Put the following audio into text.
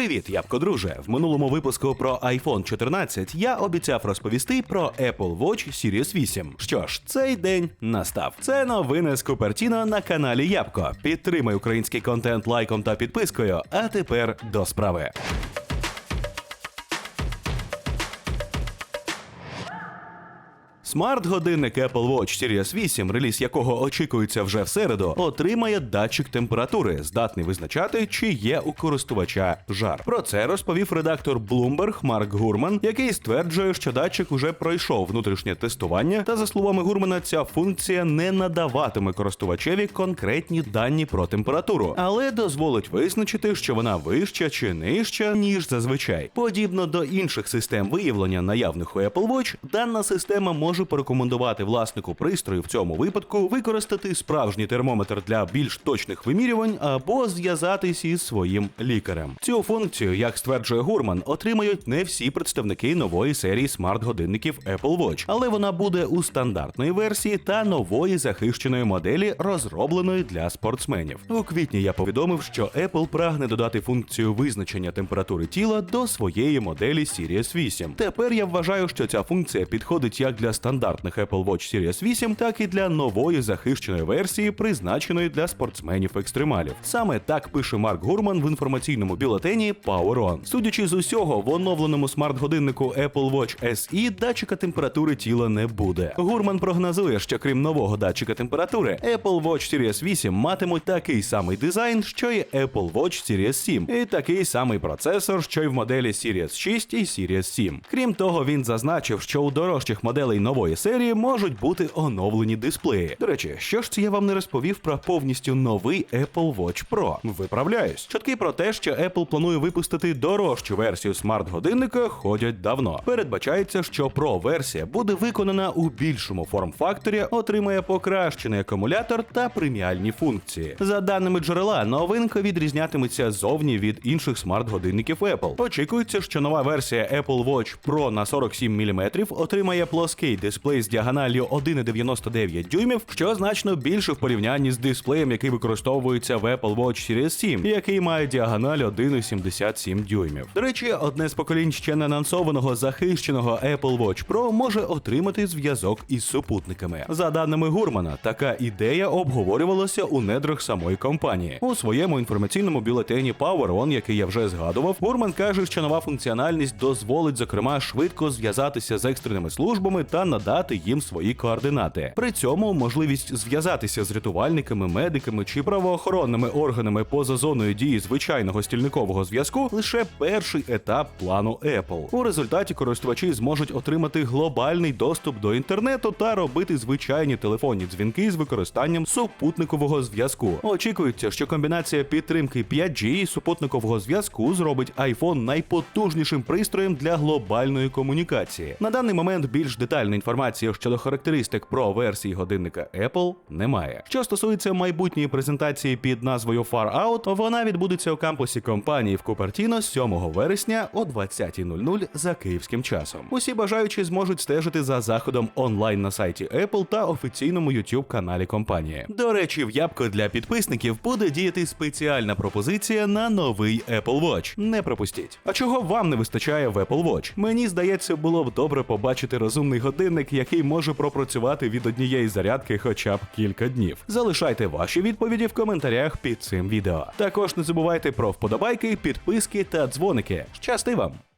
Привіт, ябко друже. В минулому випуску про iPhone 14 я обіцяв розповісти про Apple Watch Series 8. Що ж, цей день настав. Це новини з Купертіно на каналі Ябко. Підтримай український контент лайком та підпискою. А тепер до справи. Смарт-годинник Apple Watch Series 8, реліз якого очікується вже в середу, отримає датчик температури, здатний визначати, чи є у користувача жар. Про це розповів редактор Bloomberg Марк Гурман, який стверджує, що датчик уже пройшов внутрішнє тестування, та за словами Гурмана, ця функція не надаватиме користувачеві конкретні дані про температуру, але дозволить визначити, що вона вища чи нижча, ніж зазвичай. Подібно до інших систем виявлення наявних у Apple Watch, дана система може порекомендувати власнику пристрою в цьому випадку використати справжній термометр для більш точних вимірювань або зв'язатись із своїм лікарем. Цю функцію, як стверджує Гурман, отримають не всі представники нової серії смарт-годинників Apple Watch, але вона буде у стандартної версії та нової захищеної моделі, розробленої для спортсменів. У квітні я повідомив, що Apple прагне додати функцію визначення температури тіла до своєї моделі Series 8. Тепер я вважаю, що ця функція підходить як для стандартних Apple Watch Series 8, так і для нової захищеної версії, призначеної для спортсменів-екстремалів. Саме так пише Марк Гурман в інформаційному бюлетені Power On. Судячи з усього, в оновленому смарт-годиннику Apple Watch SE датчика температури тіла не буде. Гурман прогнозує, що крім нового датчика температури, Apple Watch Series 8 матимуть такий самий дизайн, що й Apple Watch Series 7, і такий самий процесор, що й в моделі Series 6 і Series 7. Крім того, він зазначив, що у дорожчих моделей нової серії можуть бути оновлені дисплеї. До речі, що ж це я вам не розповів про повністю новий Apple Watch Pro? Виправляюсь. Чутки про те, що Apple планує випустити дорожчу версію смарт-годинника, ходять давно. Передбачається, що Pro версія буде виконана у більшому форм-факторі, отримає покращений акумулятор та преміальні функції. За даними джерела, новинка відрізнятиметься зовні від інших смарт-годинників Apple. Очікується, що нова версія Apple Watch Pro на 47 мм отримає плоский дисплей з діагоналлю 1,99 дюймів, що значно більше в порівнянні з дисплеєм, який використовується в Apple Watch Series 7, який має діагональ 1,77 дюймів. До речі, одне з поколінь ще не анонсованого захищеного Apple Watch Pro може отримати зв'язок із супутниками. За даними Гурмана, така ідея обговорювалася у недрах самої компанії. У своєму інформаційному бюлетені Power On, який я вже згадував, Гурман каже, що нова функціональність дозволить, зокрема, швидко зв'язатися з екстреними службами та надати їм свої координати. При цьому можливість зв'язатися з рятувальниками, медиками чи правоохоронними органами поза зоною дії звичайного стільникового зв'язку лише перший етап плану Apple. У результаті користувачі зможуть отримати глобальний доступ до інтернету та робити звичайні телефонні дзвінки з використанням супутникового зв'язку. Очікується, що комбінація підтримки 5G і супутникового зв'язку зробить iPhone найпотужнішим пристроєм для глобальної комунікації. На даний момент більш детальна інформація щодо характеристик про версії годинника Apple немає. Що стосується майбутньої презентації під назвою Far Out, вона відбудеться у кампусі компанії в Купертіно 7 вересня о 20.00 за київським часом. Усі бажаючі зможуть стежити за заходом онлайн на сайті Apple та офіційному YouTube каналі компанії. До речі, в ябко для підписників буде діяти спеціальна пропозиція на новий Apple Watch. Не пропустіть. А чого вам не вистачає в Apple Watch? Мені здається, було б добре побачити розумний годинник, який може пропрацювати від однієї зарядки хоча б кілька днів. Залишайте ваші відповіді в коментарях під цим відео. Також не забувайте про вподобайки, підписки та дзвоники. Щасти вам!